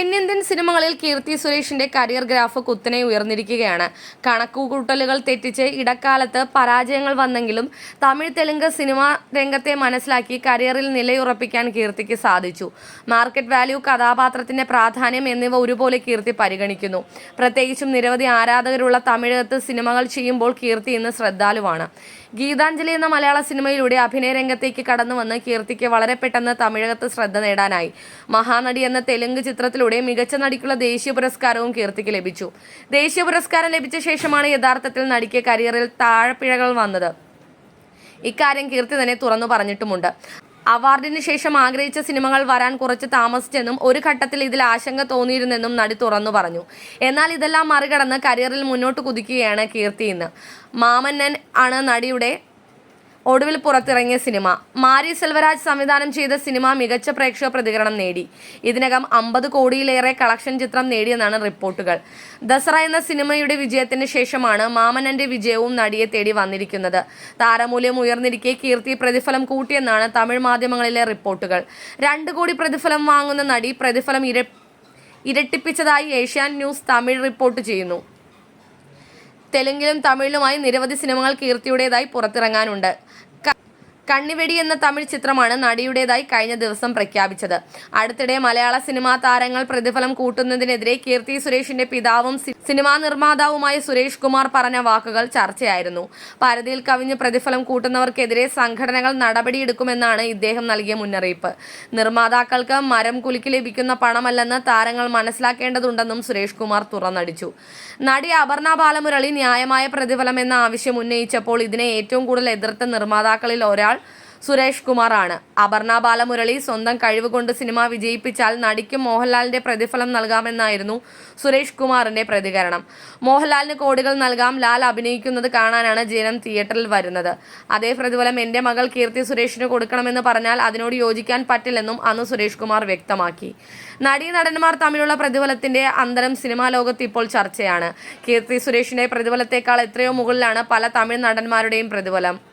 തെന്നിന്ത്യൻ സിനിമകളിൽ കീർത്തി സുരേഷിന്റെ കരിയർ ഗ്രാഫ് കുത്തനെ ഉയർന്നിരിക്കുകയാണ്. കണക്കുകൂട്ടലുകൾ തെറ്റിച്ച് ഇടക്കാലത്ത് പരാജയങ്ങൾ വന്നെങ്കിലും തമിഴ് തെലുങ്ക് സിനിമാ രംഗത്തെ മനസ്സിലാക്കി കരിയറിൽ നിലയുറപ്പിക്കാൻ കീർത്തിക്ക് സാധിച്ചു. മാർക്കറ്റ് വാല്യൂ കഥാപാത്രത്തിന്റെ പ്രാധാന്യം എന്നിവ ഒരുപോലെ കീർത്തി പരിഗണിക്കുന്നു. പ്രത്യേകിച്ചും നിരവധി ആരാധകരുള്ള തമിഴകത്ത് സിനിമകൾ ചെയ്യുമ്പോൾ കീർത്തി ഇന്ന് ശ്രദ്ധാലുവാണ്. ഗീതാഞ്ജലി എന്ന മലയാള സിനിമയിലൂടെ അഭിനയ രംഗത്തേക്ക് കടന്നു വന്ന് കീർത്തിക്ക് വളരെ പെട്ടെന്ന് തമിഴകത്ത് ശ്രദ്ധ നേടാനായി. മഹാനടി എന്ന തെലുങ്ക് ചിത്രത്തിലൂടെ മികച്ച നടിക്കുള്ള ദേശീയ പുരസ്കാരവും കീർത്തിക്ക് ലഭിച്ചു. ദേശീയ പുരസ്കാരം ലഭിച്ച ശേഷമാണ് യഥാർത്ഥത്തിൽ നടിക്ക് കരിയറിൽ താഴെപ്പിഴകൾ വന്നത്. ഇക്കാര്യം കീർത്തി തന്നെ തുറന്നു പറഞ്ഞിട്ടുമുണ്ട്. അവാർഡിന് ശേഷം ആഗ്രഹിച്ച സിനിമകൾ വരാൻ കുറച്ച് താമസിച്ചെന്നും ഒരു ഘട്ടത്തിൽ ഇതിൽ ആശങ്ക തോന്നിയിരുന്നെന്നും നടി തുറന്നു പറഞ്ഞു. എന്നാൽ ഇതെല്ലാം മറികടന്ന് കരിയറിൽ മുന്നോട്ട് കുതിക്കുകയാണ് കീർത്തി ഇന്ന്. മാമന്നൻ ആണ് നടിയുടെ ഒടുവിൽ പുറത്തിറങ്ങിയ സിനിമ. മാരി സെൽവരാജ് സംവിധാനം ചെയ്ത സിനിമ മികച്ച പ്രേക്ഷക പ്രതികരണം നേടി. ഇതിനകം അമ്പത് കോടിയിലേറെ കളക്ഷൻ ചിത്രം നേടിയെന്നാണ് റിപ്പോർട്ടുകൾ. ദസറ എന്ന സിനിമയുടെ വിജയത്തിന് ശേഷമാണ് മാമനന്റെ വിജയവും നടിയെ തേടി വന്നിരിക്കുന്നത്. താരമൂല്യം ഉയർന്നിരിക്കെ കീർത്തി പ്രതിഫലം കൂട്ടിയെന്നാണ് തമിഴ് മാധ്യമങ്ങളിലെ റിപ്പോർട്ടുകൾ. രണ്ട് കോടി പ്രതിഫലം വാങ്ങുന്ന നടി പ്രതിഫലം ഇര ഇരട്ടിപ്പിച്ചതായി ഏഷ്യാൻ ന്യൂസ് തമിഴ് റിപ്പോർട്ട് ചെയ്യുന്നു. തെലുങ്കിലും തമിഴിലുമായി നിരവധി സിനിമകൾ കീർത്തിയുടേതായി പുറത്തിറങ്ങാനുണ്ട്. കണ്ണിവെടി എന്ന തമിഴ് ചിത്രമാണ് നടിയുടേതായി കഴിഞ്ഞ ദിവസം പ്രഖ്യാപിച്ചത്. അടുത്തിടെ മലയാള സിനിമാ താരങ്ങൾ പ്രതിഫലം കൂട്ടുന്നതിനെതിരെ കീർത്തി സുരേഷിന്റെ പിതാവും സിനിമാ നിർമ്മാതാവുമായ സുരേഷ് കുമാർ പറഞ്ഞ വാക്കുകൾ ചർച്ചയായിരുന്നു. പരതിയിൽ കവിഞ്ഞ് പ്രതിഫലം കൂട്ടുന്നവർക്കെതിരെ സംഘടനകൾ നടപടിയെടുക്കുമെന്നാണ് ഇദ്ദേഹം നൽകിയ മുന്നറിയിപ്പ്. നിർമ്മാതാക്കൾക്ക് മരം കുലുക്കി ലഭിക്കുന്ന പണമല്ലെന്ന് താരങ്ങൾ മനസ്സിലാക്കേണ്ടതുണ്ടെന്നും സുരേഷ് കുമാർ തുറന്നടിച്ചു. നടി അപർണ ബാലമുരളി ന്യായമായ പ്രതിഫലം എന്ന ആവശ്യം ഉന്നയിച്ചപ്പോൾ ഇതിനെ ഏറ്റവും കൂടുതൽ എതിർത്ത നിർമ്മാതാക്കളിൽ ഒരാൾ സുരേഷ് കുമാറാണ്. അപർണ ബാലമുരളി സ്വന്തം കഴിവ് കൊണ്ട് സിനിമ വിജയിപ്പിച്ചാൽ നടിക്കും മോഹൻലാലിന്റെ പ്രതിഫലം നൽകാമെന്നായിരുന്നു സുരേഷ് കുമാറിന്റെ പ്രതികരണം. മോഹൻലാലിന് കോടികൾ നൽകാം ലാൽ അഭിനയിക്കുന്നത് കാണാനാണ് ജനം തിയേറ്ററിൽ വരുന്നത്. അതേ പ്രതിഫലം എന്റെ മകൾ കീർത്തി സുരേഷിന് കൊടുക്കണമെന്ന് പറഞ്ഞാൽ അതിനോട് യോജിക്കാൻ പറ്റില്ലെന്നും അന്ന് സുരേഷ് കുമാർ വ്യക്തമാക്കി. നടീ നടന്മാർ തമ്മിലുള്ള പ്രതിഫലത്തിന്റെ അന്തരം സിനിമാ ലോകത്ത് ഇപ്പോൾ ചർച്ചയാണ്. കീർത്തി സുരേഷിന്റെ പ്രതിഫലത്തെക്കാൾ എത്രയോ മുകളിലാണ് പല തമിഴ് നടന്മാരുടെയും പ്രതിഫലം.